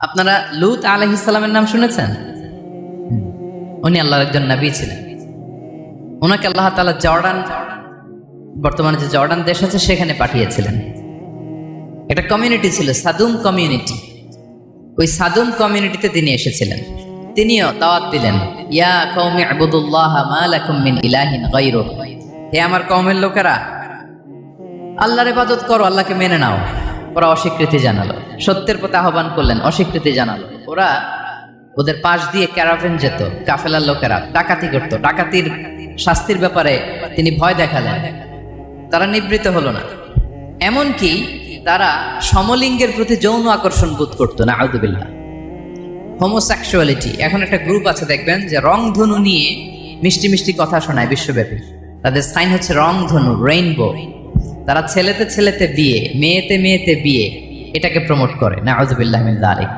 আপনারা লুত আলহ ইসলামের নাম শুনেছেন? উনি আল্লাহর একজন নবী ছিলেন। ওনাকে আল্লাহ তালা জর্ডান, বর্তমানে যে জর্ডান দেশ আছে, সেখানে পাঠিয়েছিলেন। একটা কমিউনিটি ছিল, সাদুম কমিউনিটি। ওই সাদুম কমিউনিটিতে তিনি এসেছিলেন। তিনিও দাওয়াত দিলেন, ইয়া কওমি আবুদুল্লাহ মিন ইলাহিন হে আমার কওমের লোকেরা, আল্লাহর ইবাদত করো, আল্লাহকে মেনে নাও। ওরা অস্বীকৃতি জানালো। সত্যের প্রতি আহ্বান করলেন, অস্বীকৃতি জানালো। ওরা ওদের পাশ দিয়ে ক্যারাভেন যেত, কাফেলার লোকেরা, ডাকাতি করতো। ডাকাতির শাস্তির ব্যাপারে তিনি ভয় দেখালেন। তারা নিবৃত হলো না। এমনকি তারা সমলিঙ্গের প্রতি যৌন আকর্ষণ বোধ করতো না আউদুবিল্লাহ হোমোসেক্সুয়ালিটি। এখন একটা গ্রুপ আছে, দেখবেন, যে রংধনু নিয়ে মিষ্টি মিষ্টি কথা শোনায় বিশ্বব্যাপী। তাদের সাইন হচ্ছে রং রংধনু রেইনবো। তারা ছেলেতে ছেলেতে বিয়ে, মেয়েতে মেয়েতে বিয়ে, এটাকে প্রমোট করে। না আউজুবিল্লাহ আলিক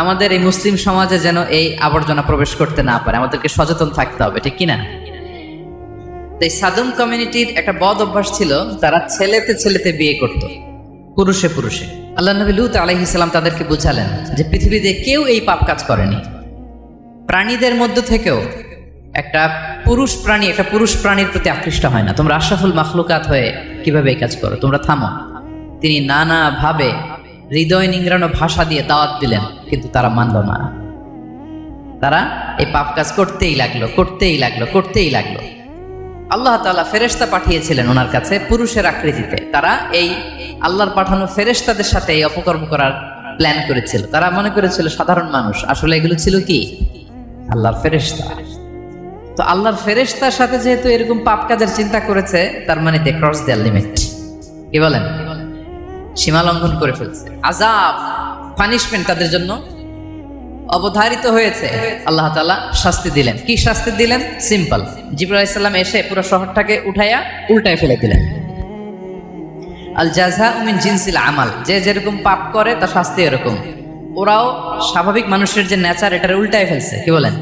আমাদের এই মুসলিম সমাজে যেন এই আবর্জনা প্রবেশ করতে না পারে, আমাদেরকে সচেতন থাকতে হবে, ঠিক কিনা? এই সাদুম কমিউনিটির একটা বদ অভ্যাস ছিল, তারা ছেলেতে ছেলেতে বিয়ে করত, পুরুষে পুরুষে। আল্লাহ নবী লুত আলহি ইসলাম তাদেরকে বুঝালেন যে পৃথিবীতে কেউ এই পাপ কাজ করেনি। প্রাণীদের মধ্য থেকেও একটা পুরুষ প্রাণী, একটা পুরুষ প্রাণীর প্রতি আকৃষ্ট হয় না। তোমরা আশরাফুল মাখলুকাত হয়ে কীভাবে এই কাজ করো? তোমরা থামো। তিনি নানা ভাবে হৃদয় নিংড়ানো ভাষা দিয়ে দাওয়াত দিলেন, কিন্তু তারা মানল না। তারা এই পাপ কাজ করতেই লাগল করতেই লাগল করতেই লাগল। আল্লাহ তাআলা ফেরেশতা পাঠিয়েছিলেন ওনার কাছে পুরুষের আকৃতিতে। তারা এই আল্লাহর পাঠানো ফেরেশতাদের সাথে এই অপকর্ম করার প্ল্যান করেছিল। তারা মনে করেছিল, সাধারণ মানুষ। আসলে এগুলো ছিল কি? আল্লাহর ফেরেশতা। তো আল্লাহর ফেরেশতার সাথে যেহেতু এরকম পাপ কাজের চিন্তা করেছে, তার মানে দে ক্রস দেয়ার লিমিট কি বলেন? সীমা লঙ্ঘন করে ফেলছে। আজাব পানিশমেন্ট তাদের জন্য? অবধারিত হয়েছে। আল্লাহ তালা শাস্তি দিলেন। কি শাস্তি দিলেন? সিম্পল জিবুল এসে পুরো শহরটাকে উঠাইয়া উল্টায় ফেলে দিলেন। আল জাজা উমিন জিনসিল আমাল। যে যেরকম পাপ করে, তার শাস্তি এরকম। ওরাও স্বাভাবিক মানুষের যে নেচার, এটার উল্টায় ফেলছে। কি বলেন?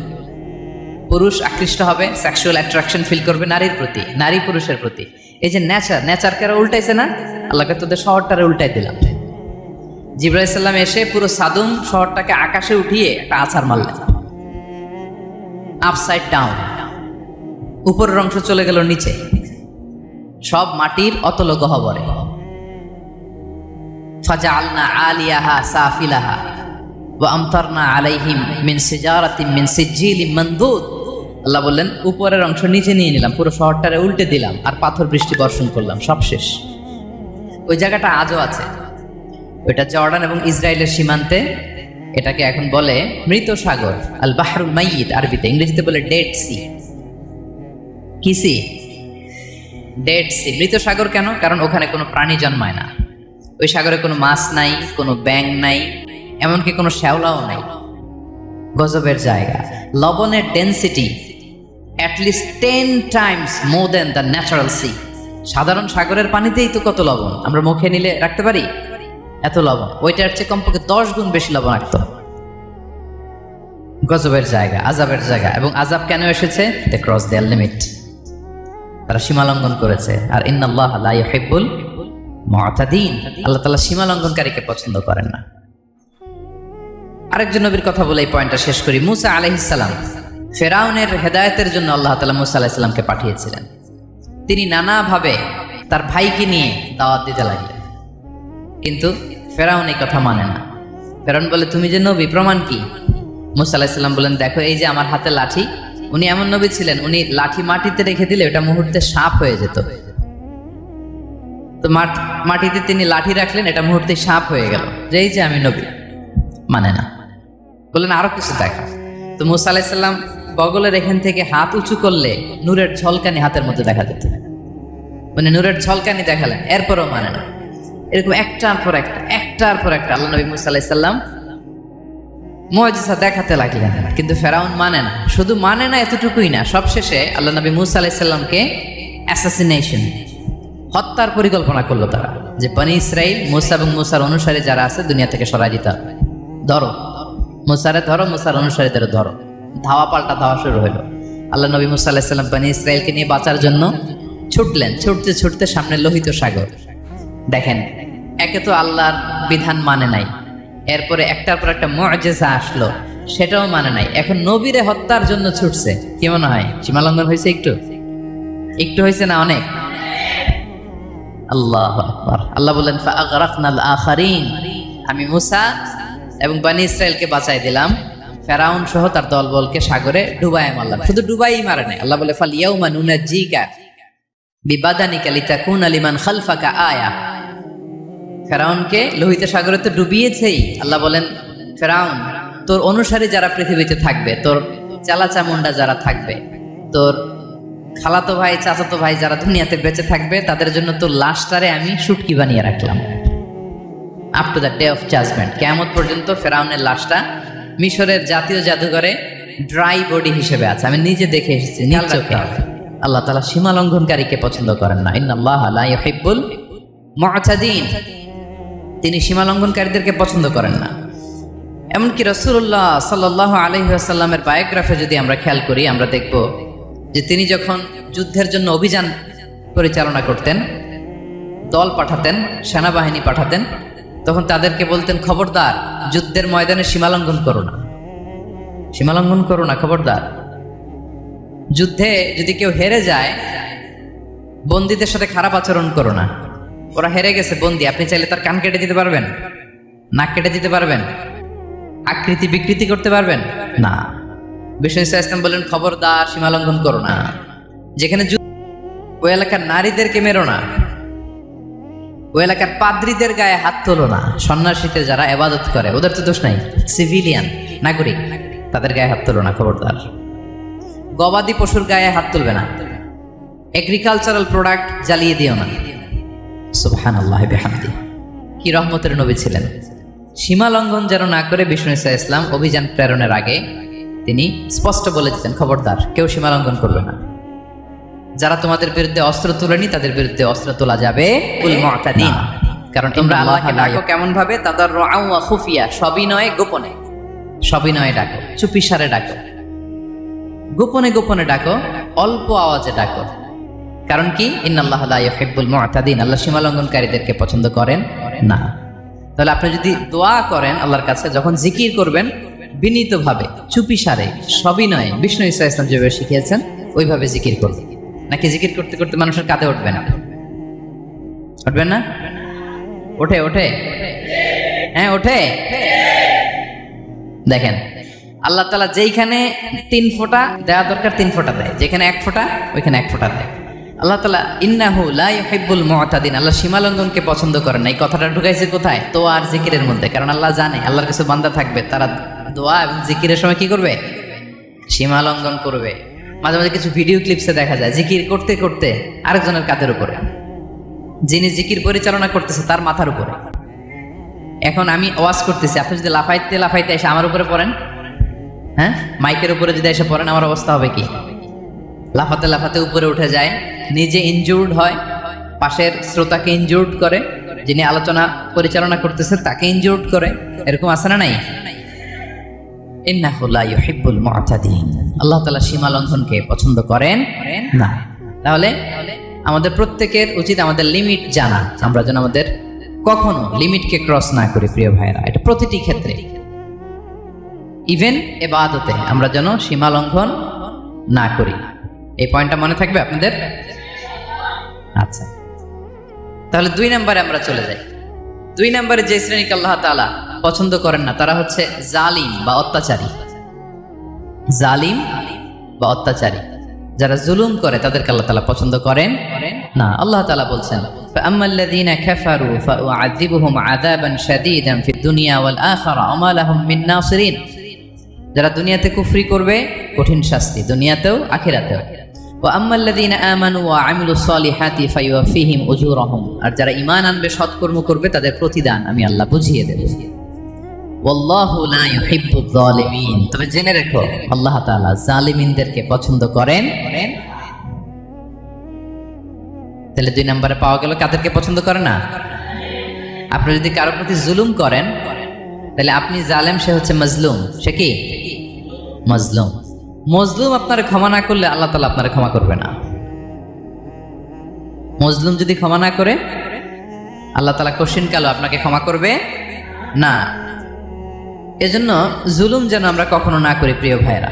পুরুষ আকৃষ্ট হবে সেক্সুয়াল অ্যাট্রাকশন ফিল করবে নারীর প্রতি, নারী পুরুষের প্রতি। এই যে নেচার নেচারকে আর উল্টাইছে না? আল্লাহকে তোদের শহরটারে উল্টাই দিলাম। জিব্রাহিসাল্লাম এসে পুরো সাদুম শহরটাকে আকাশে উঠিয়ে একটা আছার মারলেন। আপসাইড ডাউন উপরের অংশ চলে গেল নিচে। সব মাটির অতল গহবরে ফাজালনা আলিয়াহা সাফিলাহা ওয়া আমতারনা আলাইহিম মিন সিজারাতিন মিন সিজিলিম মানদুদ। আল্লাহ বললেন, উপরের অংশ নিচে নিয়ে নিলাম, পুরো শহরটারে উল্টে দিলাম, আর পাথর বৃষ্টি বর্ষণ করলাম, সব শেষ। ওই জায়গাটা আজও আছে। ওইটা জর্ডান এবং ইসরায়েলের সীমান্তে, এটাকে এখন বলে মৃত সাগর, আল বাহরুল মাইয়িত আরবিতে, ইংরেজিতে বলে ডেড সি। কি সি? Dead sea. মৃত সাগর কেন? কারণ ওখানে কোনো প্রাণী জন্মায় না। ওই সাগরে কোনো মাছ নাই, কোনো ব্যাং নাই, এমনকি কোনো শ্যাওলাও নাই। গজবের জায়গা। লবণের density at least ten times more the natural sea সাধারণ সাগরের পানিতেই তো কত লবণ? আমরা মুখে নিলে রাখতে পারি? এত লবণ। ওইটার চেয়ে কমপক্ষে দশ গুণ বেশি লবণাক্ত। গজবের জায়গা আজাবের জায়গা। এবং আজাব কেন এসেছে? দে ক্রস দেয়ার লিমিট তারা সীমা লঙ্ঘন করেছে। আর ইন্নাল্লাহ লা ইউহিব্বুল মুআতাদিন আল্লাহ তালা সীমা লঙ্ঘনকারীকে পছন্দ করেন না। আরেকজন নবীর কথা বলে এই পয়েন্টটা শেষ করি। মুসা আলাইহিসসালাম ফেরাউনের হেদায়েতের জন্য আল্লাহ তাআলা মুসা পাঠিয়েছিলেন। তিনি নানাভাবে তার ভাইকে নিয়ে দাওয়াত দিতে লাগলেন। কিন্তু ফেরাউন এই কথা মানে না। ফেরাউন বলে, তুমি যে নবী, প্রমাণ কি? মুসা আলাহিসাল্লাম বলেন, দেখো, এই যে আমার হাতে লাঠি, উনি এমন নবী ছিলেন, উনি লাঠি মাটিতে রেখে দিলে ওটা মুহূর্তে সাপ হয়ে যেত। তো মাট- মাটিতে তিনি লাঠি রাখলেন, এটা মুহূর্তে সাপ হয়ে গেল। যে এই যে আমি নবী মানে না। বললেন, আরও কিছু দেখা। তো মুসা আলাহিসাল্লাম বগলের এখান থেকে হাত উঁচু করলে নূরের ঝলকানি হাতের মধ্যে দেখা যেত। মানে নূরের ঝলকানি দেখালেন, এরপরও মানে না। এরকম একটার পর একটা, একটার পর একটা আল্লাহ নবী মুসা আলাহিসাল্লাম মজিসা দেখাতে লাগলেন। কিন্তু ফেরাউন মানে না, শুধু মানে না এতটুকুই না, সবশেষে আল্লাহ নবী মুসা আলাহিসাল্লামকে অ্যাসাসিনেশন হত্যার পরিকল্পনা করল তারা, যে বনি ইসরাইল মুসা এবং মুসার অনুসারী যারা আছে দুনিয়া থেকে সরাই দিতে হবে। ধরো, মুসারে ধরো, মুসার অনুসারীদের ধরো। ধাওয়া পাল্টা ধাওয়া শুরু হলো। আল্লাহ নবী মুসা আলাহিসাল্লাম বনি ইসরায়েলকে নিয়ে বাঁচার জন্য ছুটলেন। ছুটতে ছুটতে সামনে লোহিত সাগর। দেখেন, একে তো আল্লাহর বিধান মানে নাই। এরপরে একটার পর একটা মজেজা আসলো। সেটাও মানে নাই। এখন নবীরে হত্যার জন্য ছুটছে। কি মনে হয়? সীমালঙ্ঘন হয়েছে একটু? একটু হয়েছে না অনেক? আল্লাহ আল্লাহ আখারিন। আমি মুসা এবং বানি ইসরায়েলকে বাঁচাই দিলাম। ফেরাউন সহ তার দলবলকে সাগরে ডুবাই মারলাম। শুধু ডুবাই মারে নাই। আল্লাহ বলে ফাল ইয়াউমা নুনাজ্জিকা বিবাদানিকা লিতাকুনা লিমান খালফাকা আয়া। ফেরাউনকে লোহিত সাগরে তো ডুবিয়েছেই। আল্লাহ বলেন, ফেরাউন, তোর অনুসারী যারা পৃথিবীতে থাকবে, তোর চালা চামুন্ডা যারা থাকবে, তোর খালাতো ভাই, চাচাতো ভাই যারা দুনিয়াতে বেঁচে থাকবে, তাদের জন্য তোর লাশটারে আমি শুটকি বানিয়ে রাখলাম। Up to the day of judgement কেমন পর্যন্ত ফেরাউনের লাশটা মিশরের জাতীয় জাদুঘরে ড্রাই বডি হিসেবে আছে। আমি নিজে দেখে এসেছি নিজ চোখে। আল্লাহ তালা সীমা লঙ্ঘনকারীকে পছন্দ করেন না। ইন্নাল্লাহ লা ইউহিব্বুল মুআতাদিন তিনি সীমা লঙ্ঘনকারীদেরকে পছন্দ করেন না। এমনকি রসুল্লাহ সাল্লাহ আলহিহাসাল্লামের বায়োগ্রাফে যদি আমরা খেয়াল করি আমরা দেখব যে তিনি যখন যুদ্ধের জন্য অভিযান পরিচালনা করতেন দল পাঠাতেন সেনাবাহিনী পাঠাতেন তখন তাদেরকে বলতেন, খবরদার, যুদ্ধের ময়দানে সীমালঙ্ঘন করো না। সীমালঙ্ঘন করো না, খবরদার। যুদ্ধে যদি কেউ হেরে যায়, বন্দীদের সাথে খারাপ আচরণ করো না। ওরা হেরে গেছে, বন্দি। আপনি চাইলে তার কান কেটে দিতে পারবেন, নাক কেটে দিতে পারবেন, আকৃতি বিকৃতি করতে পারবেন? না। বিষ্ণু ইসা ইসলাম বললেন, খবরদার, সীমালঙ্ঘন করো না। যেখানে ওই এলাকার নারীদেরকে মেরো না। ওই এলাকার পাদ্রীদের গায়ে হাত তোলো না। সন্ন্যাসীতে যারা এবাদত করে, ওদের তো দোষ নাই। সিভিলিয়ান, নাগরিক, তাদের গায়ে হাত তোলো না, খবরদার। গবাদি পশুর গায়ে হাত তুলবে না। এগ্রিকালচারাল প্রোডাক্ট জ্বালিয়ে দিও না। সুবহান কি রহমতের নবী ছিলেন। সীমা লঙ্ঘন যেন না করে বিষ্ণু ইসা ইসলাম অভিযান প্রেরণের আগে তিনি স্পষ্ট বলে দিতেন, খবরদার, কেউ সীমা লঙ্ঘন করবে না। যারা তোমাদের বিরুদ্ধে অস্ত্র তোলেনি তাদের বিরুদ্ধে অস্ত্র তোলা যাবে কারণ তোমরা আল্লাহকে ডাকো কেমন ভাবে তাদের খুফিয়া। সবই নয় গোপনে। সবই নয় ডাকো। চুপিসারে ডাকো। গোপনে গোপনে ডাকো। অল্প আওয়াজে ডাকো। কারণ কি? ইন্নাল্লাহ লা ইউহিব্বুল মুআতাদিন আল্লাহ সীমা লঙ্ঘনকারীদেরকে পছন্দ করেন না। তাহলে আপনি যদি দোয়া করেন আল্লাহর কাছে যখন জিকির করবেন বিনীতভাবে চুপিসারে সবই নয় বিষ্ণু ইসা ইসলাম যেভাবে শিখিয়েছেন ওইভাবে জিকির করবেন। নাকি জিকির করতে করতে মানুষের কাঁধে উঠবে না? উঠবেন না? ওঠে ওঠে। হ্যাঁ ওঠে। দেখেন, আল্লাহ তালা যেইখানে তিন ফোঁটা দেওয়া দরকার, তিন ফোঁটা দেয়। যেখানে এক ফোঁটা, ওইখানে এক ফোঁটা দেয়। আল্লাহ তালা ইন্নাহু লা ইউহিব্বুল মুআতাদিন, আল্লাহ সীমালঙ্ঘনকে পছন্দ করেন এই কথাটা ঢুকাইছে কোথায়? তো আর জিকিরের মধ্যে। কারণ আল্লাহ জানে, আল্লাহর কাছে বান্দা থাকবে। তারা দোয়া এবং জিকিরের সময় কি করবে? সীমালঙ্ঘন করবে। মাঝে মাঝে কিছু ভিডিও ক্লিপসে দেখা যায়, জিকির করতে করতে আরেকজনের কাঁধের উপরে। যিনি জিকির পরিচালনা করতেছে তার মাথার উপরে। এখন আমি ওয়াজ করতেছি, আপনি যদি লাফাইতে লাফাইতে এসে আমার উপরে পড়েন হ্যাঁ? মাইকের উপরে যদি এসে পড়েন, আমার অবস্থা হবে কি? লাফাতে লাফাতে উপরে উঠে যায়, নিজে ইনজুর্ড হয়, পাশের শ্রোতাকে ইনজুর্ড করে, যিনি আলোচনা পরিচালনা করতেছে তাকে ইনজুর্ড করে, এরকম আছে না নাই? ইন্নাহু লা ইউহিব্বুল মুআতাদিন আল্লাহ তাআলা সীমা লঙ্ঘনকে পছন্দ করেন না। তাহলে আমাদের প্রত্যেকের উচিত আমাদের লিমিট জানা। আমরা যেন আমাদের কখনো লিমিটকে ক্রস না করি, প্রিয় ভাইরা এটা প্রতিটি ক্ষেত্রে। ইভেন এবাদতে আমরা যেন সীমা লঙ্ঘন না করি। এই পয়েন্টটা মনে থাকবে আপনাদের? আচ্ছা। তাহলে দুই নম্বরে আমরা চলে যাই। দুই নম্বরে যে শ্রেণীকে আল্লাহ তাআলা পছন্দ করেন না তারা হচ্ছে জালিম বা অত্যাচারী জালিম বা অত্যাচারী যারা জুলুম করে তাদেরকে আল্লাহ তাআলা পছন্দ করেন না আল্লাহ তাআলা বলছেন فأما الذين كفروا فأعذبهم عذابا شديدا في الدنيا والآخرة وما لهم من ناصرين যারা দুনিয়াতে কুফরি করবে কঠিন শাস্তি দুনিয়াতেও আখিরাতেও আর যারা ঈমান আনবে, সৎকর্ম করবে, তাদের প্রতিদান আমি আল্লাহ বুঝিয়ে দেব। তবে জেনে রেখো, আল্লাহ তাআলা জালিমিনদেরকে পছন্দ করেন? তাহলে দুই নম্বরে পাওয়া গেল কাদেরকে পছন্দ করে না? আপনি যদি কারও প্রতি জুলুম করেন, তাহলে আপনি জালেম, সে হচ্ছে মজলুম। সে কি? মজলুম। মজলুম আপনার ক্ষমা না করলে আল্লাহ তালা আপনার ক্ষমা করবে না। মজলুম যদি ক্ষমা না করে, আল্লাহ তালা কশিন কালো আপনাকে ক্ষমা করবে না। এজন্য জুলুম যেন আমরা কখনো না করি, প্রিয় ভাইরা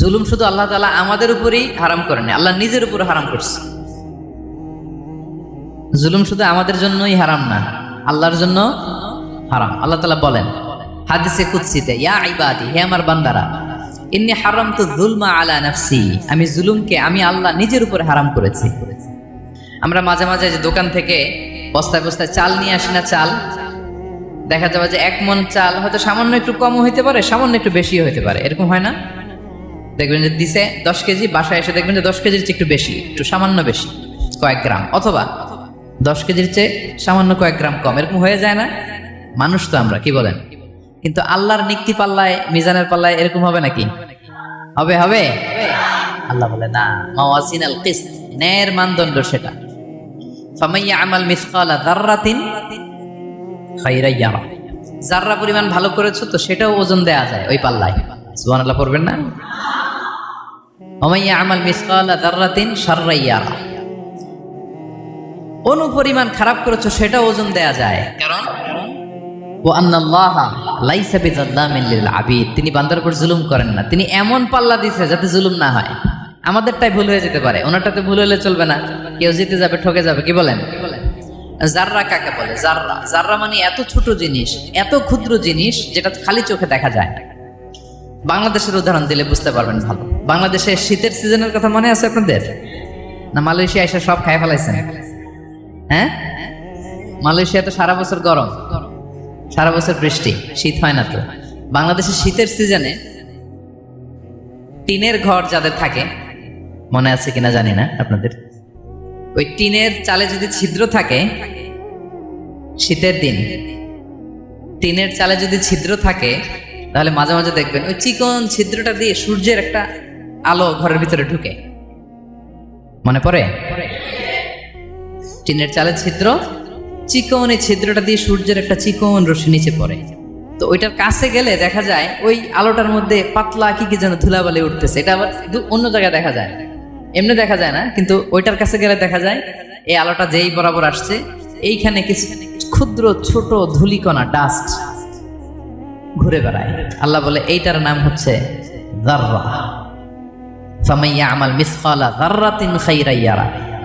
জুলুম শুধু আল্লাহ তালা আমাদের উপরই হারাম করেনি, আল্লাহ নিজের উপর হারাম করছে। জুলুম শুধু আমাদের জন্যই হারাম না, আল্লাহর জন্য হারাম। আল্লাহ তালা বলেন, হাদিসে কুৎসিতে ইয়া ইবাদি, হে আমার বান্দারা ইন্নি হারাম তো জুলমা আলা নাফসি আমি জুলুমকে আমি আল্লাহ নিজের উপরে হারাম করেছি। আমরা মাঝে মাঝে যে দোকান থেকে বস্তায় বস্তায় চাল নিয়ে আসি না চাল, দেখা যাবে যে এক মন চাল হয়তো সামান্য একটু কমও হইতে পারে, সামান্য একটু বেশিও হইতে পারে। এরকম হয় না? দেখবেন যে দিছে দশ কেজি, বাসায় এসে দেখবেন যে দশ কেজির চেয়ে একটু বেশি, একটু সামান্য বেশি, কয়েক গ্রাম। অথবা দশ কেজির চেয়ে সামান্য কয়েক গ্রাম কম, এরকম হয়ে যায় না? মানুষ তো আমরা, কি বলেন? কিন্তু আল্লাহর নিক্তি পাল্লায়, মিজানের পাল্লায় এরকম হবে নাকি? হবে হবে? আল্লাহ বলে, না ন্যায়ের মানদণ্ড সেটা। ফামাইয়া পরিমাণ ভালো করেছ, তো সেটাও ওজন দেয়া যায় ওই পাল্লায়। সুবহানাল্লাহ পড়বেন না? ওমাইয়া আমাল মিসকালা যাররাতিন শাররা ইয়ারা। অনুপরিমাণ খারাপ করেছ সেটা ওজন দেয়া যায়। কারণ? ও আন্নাল্লাহ লাইসা বিযাল্লামিন লিল আবিদ। তিনি বান্দার উপর জুলুম করেন না। তিনি এমন পাল্লা দিছে যাতে জুলুম না হয়। আমাদেরটাই ভুল হয়ে যেতে পারে। ওনারটাতে ভুল হলে চলবে না। কেউ জিতে যাবে, ঠকে যাবে। কি বলেন? জাররা কাকে বলে? জাররা। জাররা মানে এত ছোট জিনিস, এত ক্ষুদ্র জিনিস যেটা খালি চোখে দেখা যায়। বাংলাদেশের উদাহরণ দিলে বুঝতে পারবেন ভালো। বাংলাদেশের শীতের সিজনের কথা মনে আছে আপনাদের? না, মালয়েশিয়া এসে সব খাই ফেলাইছেন? হ্যাঁ? মালয়েশিয়া তো সারা বছর গরম। সারা বছর বৃষ্টি শীত হয় না তো। বাংলাদেশের শীতের সিজনে টিনের ঘর যাদের থাকে মনে আছে কিনা জানি না আপনাদের। ওই টিনের চালে যদি ছিদ্র থাকে শীতের দিন টিনের চালে যদি ছিদ্র থাকে তাহলে মাঝে মাঝে দেখবেন ওই চিকন ছিদ্রটা দিয়ে সূর্যের একটা আলো ঘরের ভিতরে ঢুকে। মনে পড়ে? টিনের চালে ছিদ্র চিকন ছিদ্রটা দিয়ে সূর্যের একটা চিকন রশ্মি নিচে পড়ে। তো ওইটার কাছে গেলে দেখা যায় ওই আলোটার মধ্যে পাতলা কি কি যেন ধুলাবালি উঠতেছে। এটা আবার অন্য জায়গায় দেখা যায়। এমনি দেখা যায় না, কিন্তু ওইটার কাছে গেলে দেখা যায় এই আলোটা যেই বরাবর আসছে, এইখানে কিছু ক্ষুদ্র ছোট ধুলিকণা ডাস্ট ঘুরে বেড়ায়। আল্লাহ বলে, এইটার নাম হচ্ছে দাররা। ফামাইয়া আমাল মিসকালা দাররাতিন খাইরা ইয়ারা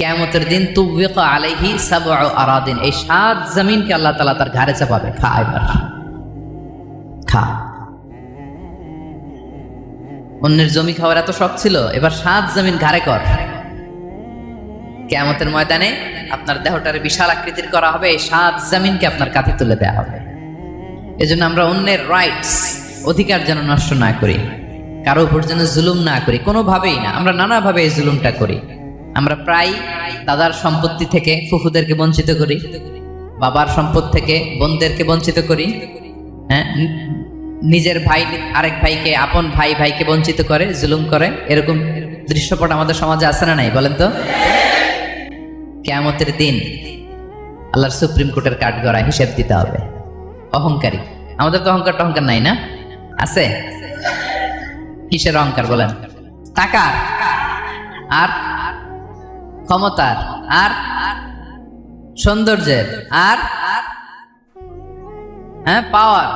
কেয়ামতের দিন তুবিকা আলাইহি সাবউ আরাদিন। এই সাত জমিনকে আল্লাহ তাআলা তার ঘাড়ে চাপাবে। খা এবার। খা। অন্যের জমি খাওয়ার এত শখ ছিল, এবার সাত জমিন ঘাড়ে কর। কেয়ামতের ময়দানে আপনার দেহটার বিশাল আকৃতির করা হবে, এই সাত জমিনকে আপনার কাঁধে তুলে দেওয়া হবে। এজন্য আমরা অন্যের রাইটস অধিকার যেন নষ্ট না করি, কারও উপর যেন জুলুম না করি, কোনোভাবেই না। আমরা নানাভাবে এই জুলুমটা করি। আমরা প্রায় দাদার সম্পত্তি থেকে ফুফুদেরকে বঞ্চিত করি, বাবার সম্পদ থেকে বোনদেরকে বঞ্চিত করি হ্যাঁ? নিজের ভাই, আরেক ভাইকে, আপন ভাই, ভাইকে বঞ্চিত করে, জুলুম করে, এরকম দৃশ্যপট আমাদের সমাজে আছে না নাই, বলেন তো? কেয়ামতের দিন আল্লাহর সুপ্রিম কোর্টের কাঠ গড়ায় হিসেব দিতে হবে। অহংকারী। আমাদের তো অহংকার টহংকার নাই না? আছে? কিসের অহংকার বলেন? টাকার আর ক্ষমতার, আর সৌন্দর্যের, আর হ্যাঁ পাওয়ার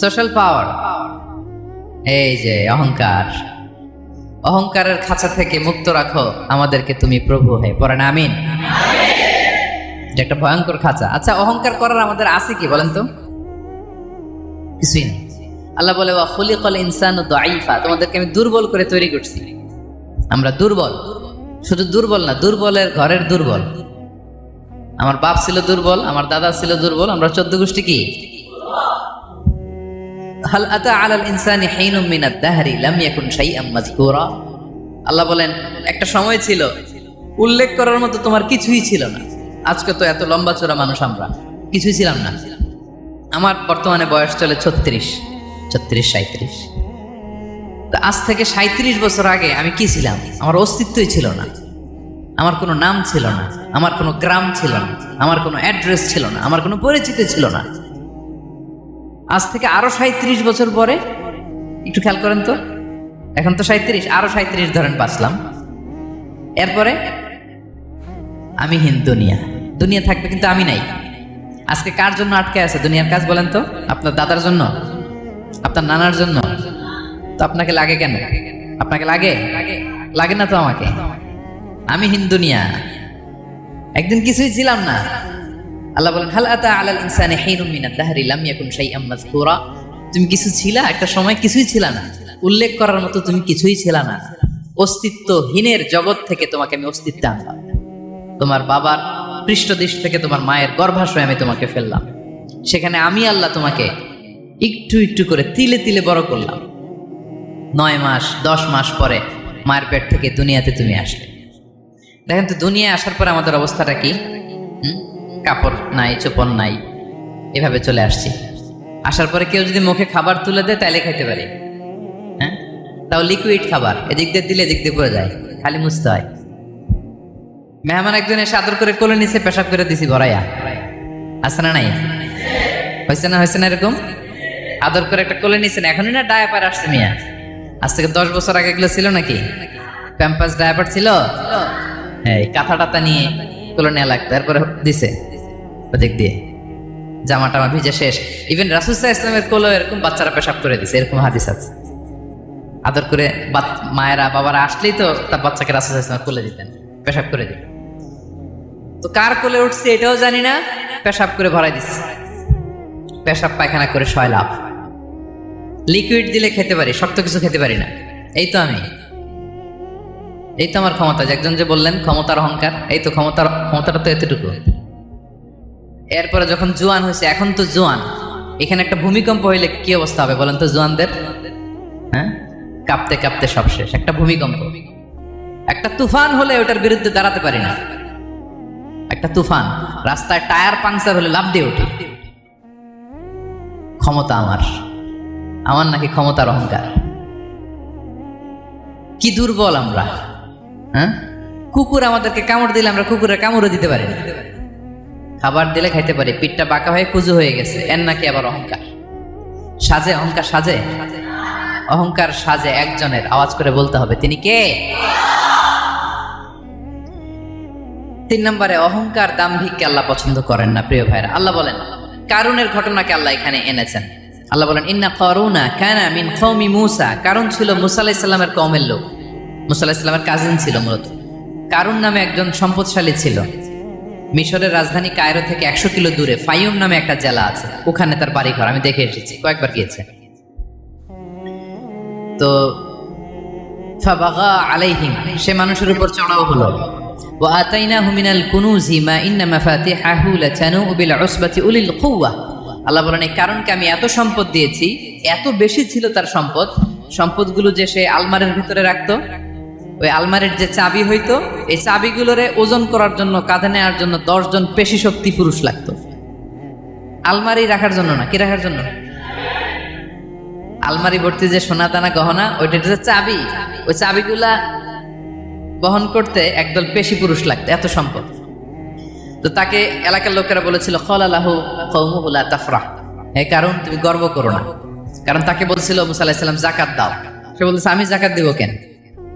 সোশ্যাল পাওয়ার এই যে অহংকার, অহংকারের খাঁচা থেকে মুক্ত রাখো আমাদেরকে তুমি প্রভু হয়ে পড়েন আমিন। একটা ভয়ঙ্কর খাঁচা। আচ্ছা অহংকার করার আমাদের আছে কি বলেন তো? কিছুই আল্লাহ বলে, ওয়া খুলিকাল ইনসানু দাঈফা। তোমাদেরকে আমি দুর্বল করে তৈরি করছি। আমরা দুর্বল। শুধু দুর্বল না, দুর্বলের ঘরের দুর্বল। আমার বাপ ছিল দুর্বল, আমার দাদা ছিল দুর্বল, আমরা চোদ্দ গোষ্ঠী কি? হাল আতা আলাল ইনসানি হাইনুম মিনাদ দাহরি লাম ইয়াকুন শাইআম মাযকুরা। আল্লাহ বলেন, একটা সময় ছিল, উল্লেখ করার মতো তোমার কিছুই ছিল না। আজকে তো এত লম্বা চোরা মানুষ আমরা, কিছুই ছিলাম না। আমার বর্তমানে বয়স চলে ছত্রিশ ছত্রিশ সাঁত্রিশ আজ থেকে সাঁত্রিশ বছর আগে আমি কি ছিলাম? আমার অস্তিত্বই ছিল না। আমার কোনো নাম ছিল না। আমার কোনো গ্রাম ছিল না। আমার কোনো অ্যাড্রেস ছিল না। আমার কোনো পরিচিত ছিল না। আজ থেকে আরও সাঁত্রিশ বছর পরে, একটু খেয়াল করেন তো, এখন তো সাঁত্রিশ আরও সাঁত্রিশ ধরেন বাঁচলাম। এরপরে আমি হিন দুনিয়া। দুনিয়া থাকবে কিন্তু আমি নাই। আজকে কার জন্য আটকে আছে দুনিয়ার কাজ বলেন তো? আপনার দাদার জন্য? আপনার নানার জন্য? তো আপনাকে লাগে কেন? আপনাকে লাগে? লাগে না তো আমাকে? আমি হিন্দুনিয়া একদিন কিছুই ছিলাম না। আল্লাহ বলেন, হাল আতা আলাল ইনসানি হিনুম মিনাদ দাহরি লাম ইয়াকুন শাইআম মাযকুরা? তুমি কিছু ছিলা? একটা সময় কিছুই ছিল না। উল্লেখ করার মতো তুমি কিছুই ছিল না। অস্তিত্বহীনের জগৎ থেকে তোমাকে আমি অস্তিত্ব আনলাম। তোমার বাবার পৃষ্ঠদেশ থেকে তোমার মায়ের গর্ভাশয় আমি তোমাকে ফেললাম। সেখানে আমি আল্লাহ তোমাকে একটু একটু করে তিলে তিলে বড় করলাম। নয় মাস, দশ মাস পরে মায়ের পেট থেকে দুনিয়াতে তুমি আসলে। দেখেন তো, দুনিয়ায় আসার পর আমাদের অবস্থাটা কি? কাপড় নাই, চোপন নাই, এভাবে চলে আসছি। আসার পরে কেউ যদি মুখে খাবার তুলে দেয়, তাইলে খাইতে পারি। হ্যাঁ? তাও লিকুইড খাবার, এদিক দিয়ে দিলে এদিক দিয়ে পড়ে যায়, খালি মুছতে হয়। মেহমান একজন এসে আদর করে কোলে নিচে পেশাব করে দিছি ভরাইয়া আছে না নাই? হয়েছে না হয়েছে না এরকম? আদর করে একটা কোলে নিছেন, এখনই না ডায়াপার আসছে মিয়া। আজ থেকে দশ বছর আগে এগুলো ছিল নাকি? প্যাম্পাস ডায়াপার ছিল? এই কাঁথা টাতা নিয়ে কোলে নেওয়া লাগতো তারপরে দিছে ওদিক দিয়ে। জামা টামা ভিজে শেষ। ইভেন রাসুসাহ ইসলামের কোলো এরকম বাচ্চারা পেশাব করে দিছে, এরকম হাদিস আছে। আদর করে মায়েরা, বাবারা আসলেই তো তার বাচ্চাকে রাসুসাহ ইসলামের কোলে দিতেন, পেশাব করে দিতেন। তো কার কোলে উঠছে এটাও জানি না, পেশাব করে ভরাই দিচ্ছে। পেশাব পায়খানা করে ছয় লাভ লিকুইড দিলে খেতে পারি, শক্ত কিছু খেতে পারি না। এই তো আমি। এই তো আমার ক্ষমতা একজন যে বললেন, ক্ষমতার অহংকার, এই তো ক্ষমতার, ক্ষমতাটা তো এতটুকু। এরপরে যখন জোয়ান হয়েছে, এখন তো জোয়ান। এখানে একটা ভূমিকম্প হইলে কি অবস্থা হবে বলেন তো জোয়ানদের? হ্যাঁ? কাঁপতে কাঁপতে সব শেষ। একটা ভূমিকম্প। একটা তুফান হলে ওটার বিরুদ্ধে দাঁড়াতে পারি না। একটা তুফান। রাস্তায় টায়ার পাংচার হলে লাভ দিয়ে উঠি। ক্ষমতা আমার। আমার নাকি ক্ষমতার অহংকার। কি দুর্বল আমরা হ্যাঁ? কুকুর আমাদেরকে কামড় দিলে আমরা কুকুরের কামড়ও দিতে পারি খাবার দিলে খাইতে পারি, পিঠটা বাঁকা হয়ে কুজু হয়ে গেছে, এর নাকি আবার অহংকার। সাজে অহংকার সাজে? অহংকার সাজে একজনের, আওয়াজ করে বলতে হবে, তিনি কে? তিন নম্বরে, অহংকার দাম্ভিককে আল্লাহ পছন্দ করেন না, প্রিয় ভাইরা। আল্লাহ বলেন, কারুনের ঘটনাকে আল্লাহ এখানে এনেছেন। আল্লাহ বলেন, ইন্না করুনা কানা মিন কওমি মুসা। কারণ ছিল মুসা আলাইহিস সালামের কওমের লোক। মুসা আলাইহিস সালামের কাজিন ছিল মূলত। কারুন নামে একজন সম্পদশালী ছিল। মিশরের রাজধানী কায়রো থেকে একশো কিলো দূরে ফাইম নামে একটা জেলা আছে। ওখানে তার বাড়ি ঘর আমি দেখে এসেছি। কয়েকবার গিয়েছে। তো আলাইহিম। সে মানুষের উপর চড়াও হলো। ওয়া আতাইনাহু মিনাল কুনুজি মা ইন্না মাফাতিহাহু লাতানু বিল উসবাতি উলিল কুওয়া। আল্লাহ বলেন, এই কারণকে আমি এত সম্পদ দিয়েছি, এত বেশি ছিল তার সম্পদ, সম্পদগুলো যে সে আলমারির ভিতরে রাখতো, ওই আলমারির যে চাবি হইতো, এই চাবিগুলোরে ওজন করার জন্য, কাঁধে নেওয়ার জন্য দশজন পেশি শক্তি পুরুষ লাগতো। আলমারি রাখার জন্য না, কি রাখার জন্য? আলমারি ভর্তি যে সোনা দানা গহনা, ওইটা যে চাবি, ওই চাবিগুলা বহন করতে একদল পেশি পুরুষ লাগতো, এত সম্পদ। তো তাকে এলাকার লোকেরা বলেছিল, খলালাহু এই কারণ তুমি গর্ব করো না। কারণ তাকে বলছিল মুসা জাকাত দাও। সে বলতেছে আমি জাকাত দিব কেন?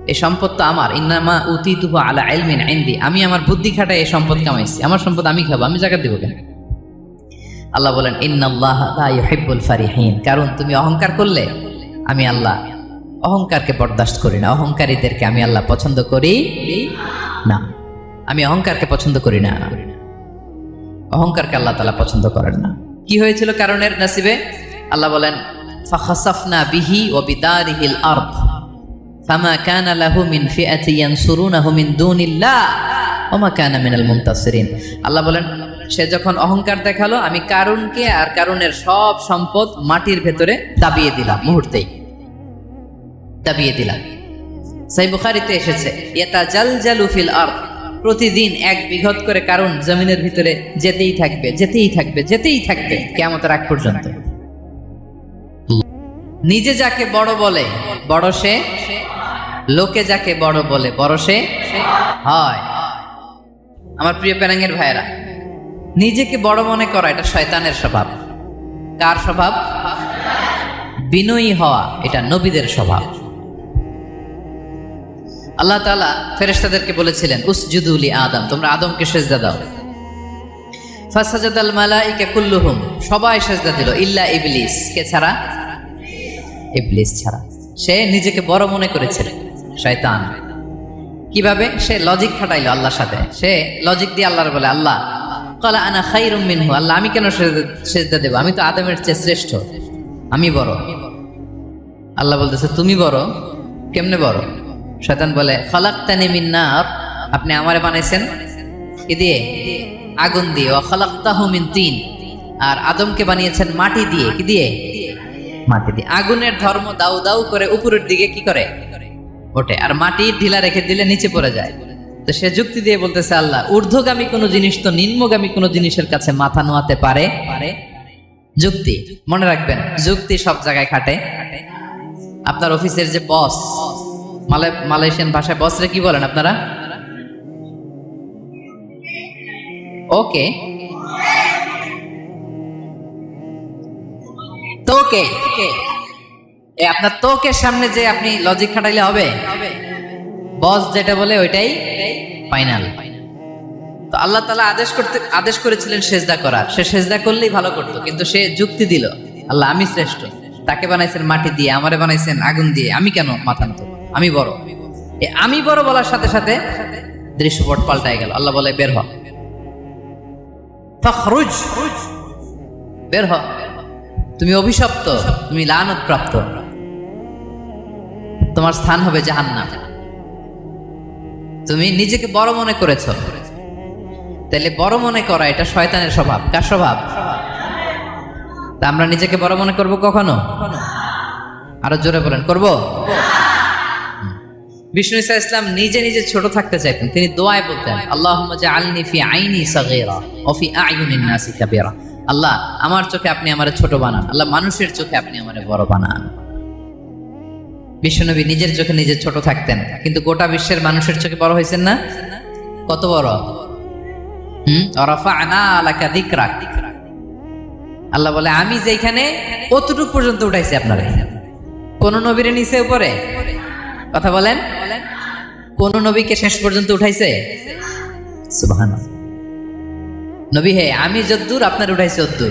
এই সম্পদ তো আমার। ইন্নামা উতি তুহু আলা আইলমিন আইন্দি আমি আমার বুদ্ধি খাটায় এই সম্পদ কামাইছি। আমার সম্পদ আমি খাব। আমি জাকাত দিব কেন? আল্লাহ বলেন, ইন্নাল্লাহ ইউহিব্বুল ফারিহিন। কারণ তুমি অহংকার করলে আমি আল্লাহ অহংকারকে বরদাস্ত করি না। অহংকারীদেরকে আমি আল্লাহ পছন্দ করি না। আমি অহংকারকে পছন্দ করি না। অহংকারকে আল্লাহ তালা পছন্দ করেন না। কি হয়েছিল কারণের নাসিবে? আল্লাহ বলেন, ফাখাসাফনা বিহি ও বিদারিহিল আরদ। ফামা কানা লাহু মিন ফিআতি ইয়ানসুরুনাহু মিন দুনিল্লাহ ওমা কানা মিনাল মুমতাসিরিন আল্লাহ বলেন, সে যখন অহংকার দেখাল, আমি কারুনকে আর কারুনের সব সম্পদ মাটির ভেতরে দাবিয়ে দিলাম, মুহূর্তেই। দাবিয়ে দিলাম। সাই বুখারিতে এসেছে ইয়াতা জাল জালু ফিল আর প্রতিদিন এক বিঘত করে কারণ জমিনের ভিতরে যেতেই থাকবে যেতেই থাকবে যেতেই থাকবে কেমন আগ পর্যন্ত। নিজে যাকে বড় বলে, বড় সে, লোকে যাকে বড় বলে, বড় সে হয়। আমার প্রিয় প্যারাঙ্গের ভাইয়েরা, নিজেকে বড় মনে করা এটা শয়তানের স্বভাব। কার স্বভাব? বিনয়ী হওয়া এটা নবীদের স্বভাব। আল্লাহ তালা ফেরেশতাদেরকে বলেছিলেন উসজুদুলি আদম, তোমরা আদমকে সেজদা দাও। ফাসাজাদাল মালাইকা কুল্লুহুম, সবাই সেজদা দিল, ইল্লা ইবলিস কে ছাড়া, ইবলিস ছাড়া। সে নিজেকে বড় মনে করেছিল শয়তান। কীভাবে? সে লজিক খাটাইলো আল্লাহর সাথে। সে লজিক দিয়ে আল্লাহর বলে, আল্লাহ, কলা আনা খাইরুম মিনহু, আল্লাহ, আমি কেন সেজদা দেব? আমি তো আদমের চেয়ে শ্রেষ্ঠ, আমি বড়। আল্লাহ বলতেছে, তুমি বড়, কেমনে বড়? শয়তান বলে, খলাক্তানি মিন নার আপনি আমারে বানাইছেন? কি দিয়ে আগুন দিয়ে ও খলাক্তাহু মিন তিন আর আদমকে বানিয়েছেন মাটি দিয়ে, কি দিয়ে? মাটি দিয়ে। আগুনের ধর্ম দাউ দাউ করে উপরের দিকে কি করে? ওঠে। আর মাটি ঢিলা রেখে দিলে নিচে পড়ে যায়। তো সে যুক্তি দিয়ে বলতেছে আল্লাহ, ঊর্ধ্বগামী কোনো জিনিস তো নিম্নগামী কোনো জিনিসের কাছে মাথা নোয়াতে পারে? পারে যুক্তি। মনে রাখবেন, যুক্তি সব জায়গায় খাটে। আপনার অফিসের যে বস মালয় মালয়েশিয়ান ভাষায় বসরে কি বলেন আপনারা? ওকে। তোকে। আপনার তোকের সামনে যে আপনি লজিক খাটাইলে হবে? বস যেটা বলে ওইটাই ফাইনাল তো আল্লাহ তালা আদেশ করতে আদেশ করেছিলেন সেজদা করার। সে সেজদা করলেই ভালো করতো, কিন্তু সে যুক্তি দিল। আল্লাহ, আমি শ্রেষ্ঠ। তাকে বানাইছেন মাটি দিয়ে, আমারে বানাইছেন আগুন দিয়ে। আমি কেন মাথা নত আমি বড়। আমি বড় বলার সাথে সাথে দৃশ্যপট পাল্টাই গেল। আল্লাহ বলে, বের হ। ফখরুজ। বের হ। তুমি অভিশপ্ত। তুমি লানত প্রাপ্ত তোমার স্থান হবে জাহান্নাম। তুমি নিজেকে বড় মনে করেছ। তাহলে বড় মনে করা, এটা শয়তানের স্বভাব। কার স্বভাব? তা আমরা নিজেকে বড় মনে করব কখনো? আরও জোরে বলেন, করব? বিষ্ণু ইসা ইসলাম নিজে নিজে ছোট থাকতে চাইতেন। তিনি দোয়ায় বলতেন আল্লাহ আলনি ফি আইনি সাগীরা ও ফি আইয়ুনিন নাসি কাবীরা। আল্লাহ, আমার চোখে আপনি আমার ছোট বানান। আল্লাহ, মানুষের চোখে আপনি আমার বড় বানান। বিশ্বনবী নিজের চোখে নিজে ছোট থাকতেন, কিন্তু গোটা বিশ্বের মানুষের চোখে বড় হয়েছেন না? কত বড়? হুম? রাফা'না লাকা যিকরাক। আল্লাহ বলে, আমি যেখানে কতটুক পর্যন্ত উঠাইছি আপনারে। কোন নবীরে নিচে উপরে? কথা বলেন। কোন নবীকে শেষ পর্যন্ত উঠাইছে? নবী হে, আমি যদ্দূর, আপনার উঠাইছি অদ্দূর।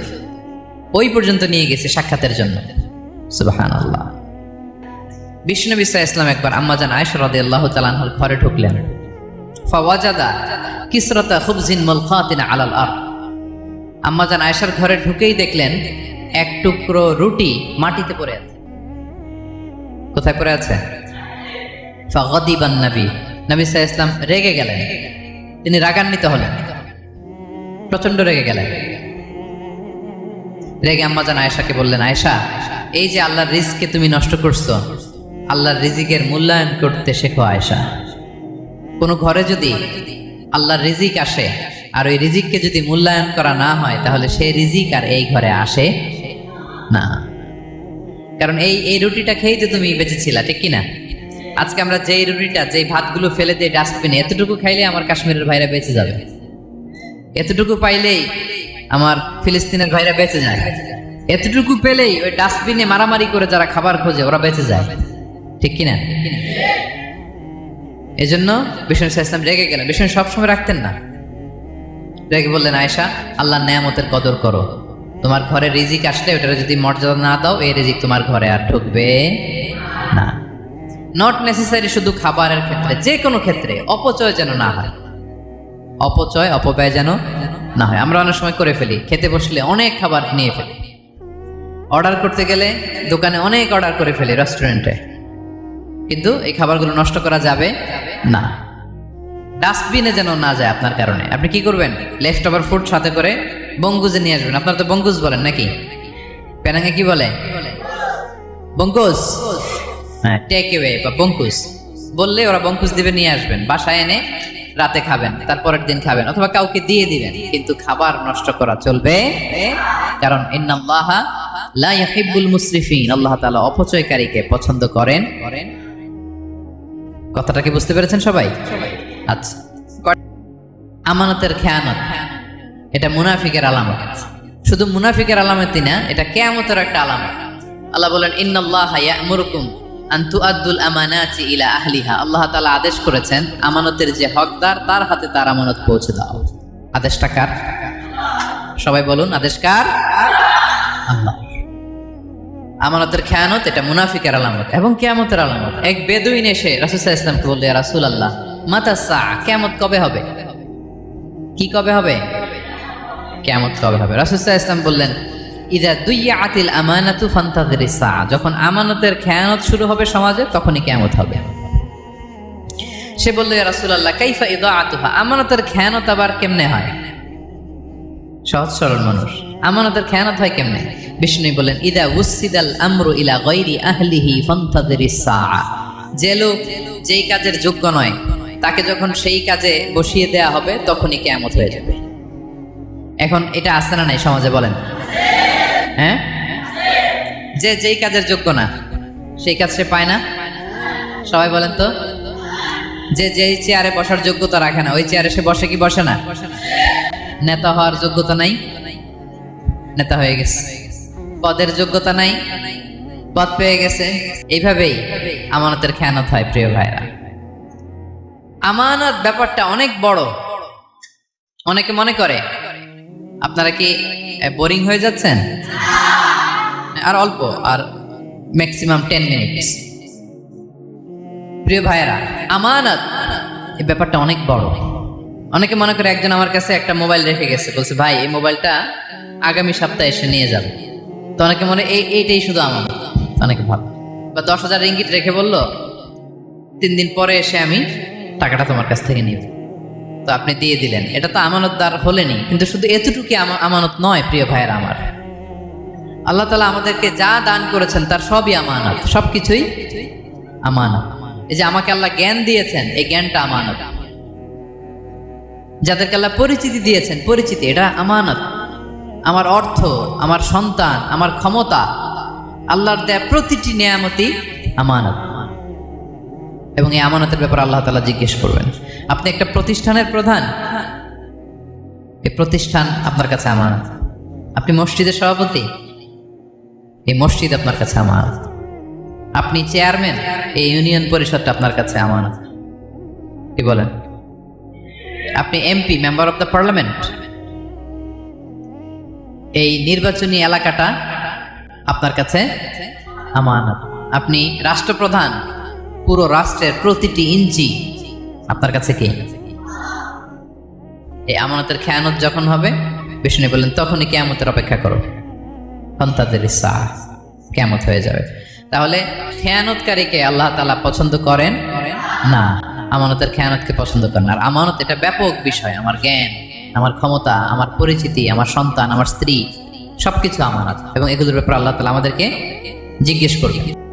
ওই পর্যন্ত নিয়ে গেছে সাক্ষাতের জন্য। বিষ্ণু ইসলাম একবার আম্মাজান তাআলা আনহার ঘরে ঢুকলেন। ফাওয়াজাদা কিসরাতা আলাল আর আয়েশার ঘরে ঢুকেই দেখলেন এক টুকরো রুটি মাটিতে পড়ে আছে। কোথায় পড়ে আছে? ফাগদিবান নবী। নবী সাল্লাল্লাহু ইসলাম রেগে গেলেন। তিনি রাগান্বিত হলেন। প্রচণ্ড রেগে গেলেন। রেগে আম্মাজান আয়েশাকে বললেন, আয়েশা, এই যে আল্লাহর রিজকে তুমি নষ্ট করছ, আল্লাহর রিজিকের মূল্যায়ন করতে শেখো আয়েশা। কোনো ঘরে যদি আল্লাহর রিজিক আসে, আর ওই রিজিককে যদি মূল্যায়ন করা না হয়, তাহলে সেই রিজিক আর এই ঘরে আসে না। কারণ এই এই রুটিটা খেয়েই তো তুমি বেঁচেছিলা ঠিক কিনা? আজকে আমরা যেই রুটিটা, যেই ভাতগুলো ফেলে দিই ডাস্টবিনে এতটুকু খাইলে আমার কাশ্মীরের ভাইরা বেঁচে যাবে। এতটুকু পাইলেই আমার ফিলিস্তিনের ভাইরা বেঁচে যায়। এতটুকু পেলেই ওই ডাস্টবিনে মারামারি করে যারা খাবার খোঁজে, ওরা বেঁচে যায়। ঠিক কিনা? এই জন্য বিষ্ণু ইসলাম রেগে গেলেন। বিষ্ণু সবসময় রাখতেন না। রেগে বললেন আয়সা আল্লাহ নেয়ামতের কদর করো। তোমার ঘরে রিজিক আসলে ওটা যদি মর্যাদা না দাও, এই রিজিক তোমার ঘরে আর ঢুকবে না। নট নেসেসারি শুধু খাবারের ক্ষেত্রে যে কোনো ক্ষেত্রে। অপচয় যেন না হয়। অপচয়, অপব্যয় যেন না হয়। আমরা অনেক সময় করে ফেলি। খেতে বসলে অনেক খাবার নিয়ে ফেলি। অর্ডার করতে গেলে দোকানে অনেক অর্ডার করে ফেলি রেস্টুরেন্টে কিন্তু এই খাবারগুলো নষ্ট করা যাবে না। ডাস্টবিনে যেন না যায় আপনার কারণে। আপনি কি করবেন? লেফট ওভার ফুড সাথে করে বঙ্গুজে নিয়ে আসবেন। আপনার তো বঙ্গুজ বলেন নাকি? পেনাঙ্গে কি বলে? বঙ্কুজ হ্যাঁ টেক এওয়ে বা বললে ওরা দিবে, নিয়ে আসবেন। বাসায় এনে রাতে খাবেন তারপরের দিন খাবেন, অথবা কাউকে দিয়ে দিবেন, কিন্তু খাবার নষ্ট করা চলবে। কারণ আল্লাহ অপচয়কারীকে পছন্দ করেন। কথাটা কি বুঝতে পেরেছেন সবাই? আচ্ছা। আমানতের খেয়ানত, এটা মুনাফিকের আলামত। শুধু মুনাফিকের আলামতই না, এটা কেয়ামতের একটা আলামত। আল্লাহ বলেন, ইন্নাল্লাহ ইয়ামুরুকুম আন তুআদ্দুল আমানাতি ইলা আহলিহা। আল্লাহ তাআলা আদেশ করেছেন, আমানতের যে হকদার, তার হাতে তার আমানত পৌঁছে দাও। আদেশটা কার? সবাই বলুন, আদেশ কার? আমানতের খেয়ানত, এটা মুনাফিকের আলামত এবং কেয়ামতের আলামত। এক বেদুইন এসে রাসুসাহ ইসলামকে বললে রাসুল আল্লাহ মাতা সা কেয়ামত কবে হবে? কি কবে হবে? কেয়ামত কবে হবে? রাসুসাহ ইসলাম বললেন ইদা দুইয়া আতিল আমানাতু ফান্তাদের সা যখন আমানতের খেয়ানত শুরু হবে সমাজে, তখনই কেয়ামত হবে। সে বলল রাসুল আল্লাহ কাইফা ইদা আতুহা আমানতের খেয়ানত আবার কেমনে হয়? সহজ সরল মানুষ। আমানতের খেয়ানত হয় কেমনে? বিষ্ণু বলেন ইদা উসিদাল আমরু ইলা গৈরি আহলিহি ফান্তাদিরি সাআ যে লোক যেই কাজের যোগ্য নয়, তাকে যখন সেই কাজে বসিয়ে দেয়া হবে, তখনই কেয়ামত হয়ে যাবে। এখন এটা আসে না নাই সমাজে বলেন? হ্যাঁ? যে যেই কাজের যোগ্য না, সেই কাজ সে পায় না? সবাই বলেন তো? যে যেই চেয়ারে বসার যোগ্যতা রাখে না, ওই চেয়ারে সে বসে কি বসে না? নেতা হওয়ার যোগ্যতা নাই? নেতা হয়ে গেছে। পদের যোগ্যতা নাই? পদ পেয়ে গেছে? এইভাবেই আমানতের খেয়ানত হয়, প্রিয় ভাইরা আমানত ব্যাপারটা অনেক বড়। অনেকে মনে করে আপনারা কি বোরিং হয়ে যাচ্ছেন? আর অল্প আর ম্যাক্সিমাম টেন মিনিটস প্রিয় ভাইয়েরা আমানত। এই ব্যাপারটা অনেক বড়। অনেকে মনে করে একজন আমার কাছে একটা মোবাইল রেখে গেছে বলছে ভাই এই মোবাইলটা আগামী সপ্তাহে এসে নিয়ে যাবে। তো অনেকে মনে এই এইটাই শুধু আমার অনেকে ভালো বা দশ হাজার রিঙ্গিট রেখে বলল তিন দিন পরে এসে আমি টাকাটা তোমার কাছ থেকে নিব তো আপনি দিয়ে দিলেন। এটা তো আমানত আমানতদার হলেনি, কিন্তু শুধু এতটুকু আমানত নয়, প্রিয় ভাইয়ের আমার। আল্লাহ তালা আমাদেরকে যা দান করেছেন, তার সবই আমানত সব কিছুই আমানত। এই যে আমাকে আল্লাহ জ্ঞান দিয়েছেন, এই জ্ঞানটা আমানত। যাদেরকে আল্লাহ পরিচিতি দিয়েছেন, পরিচিতি, এটা আমানত। আমার অর্থ, আমার সন্তান, আমার ক্ষমতা, আল্লাহর দেয়া প্রতিটি নিয়ামতি আমানত। এবং এই আমানতের ব্যাপারে আল্লাহ তালা জিজ্ঞেস করবেন, আপনি একটা প্রতিষ্ঠানের প্রধান? এই প্রতিষ্ঠান আপনার কাছে আমানত। আপনি মসজিদের সভাপতি? এই মসজিদ আপনার কাছে আমানত। আপনি চেয়ারম্যান? এই ইউনিয়ন পরিষদটা আপনার কাছে আমানত। কি বলেন? আপনি MP, member of the parliament? এই নির্বাচনী এলাকাটা আপনার কাছে আমানত। আপনি রাষ্ট্রপ্রধান? পুরো রাষ্ট্রের প্রতিটি ইঞ্চি। আপনার কাছে কি? এই আমানতের খেয়ানত যখন হবে বিষ্ণু বললেন, তখনই কেয়ামতের অপেক্ষা করো। সন্তাদের সাহ কেয়ামত হয়ে যাবে। তাহলে খেয়ানতকারীকে আল্লাহ তালা পছন্দ করেন? না, আমানতের খেয়ানতকে পছন্দ করেন আর আমানত এটা ব্যাপক বিষয়। আমার জ্ঞান, আমার ক্ষমতা, আমার পরিচিতি, আমার সন্তান, আমার স্ত্রী, সবকিছু আমানত। এবং এগুলোর ব্যাপারে আল্লাহ তালা আমাদেরকে জিজ্ঞেস করবেন।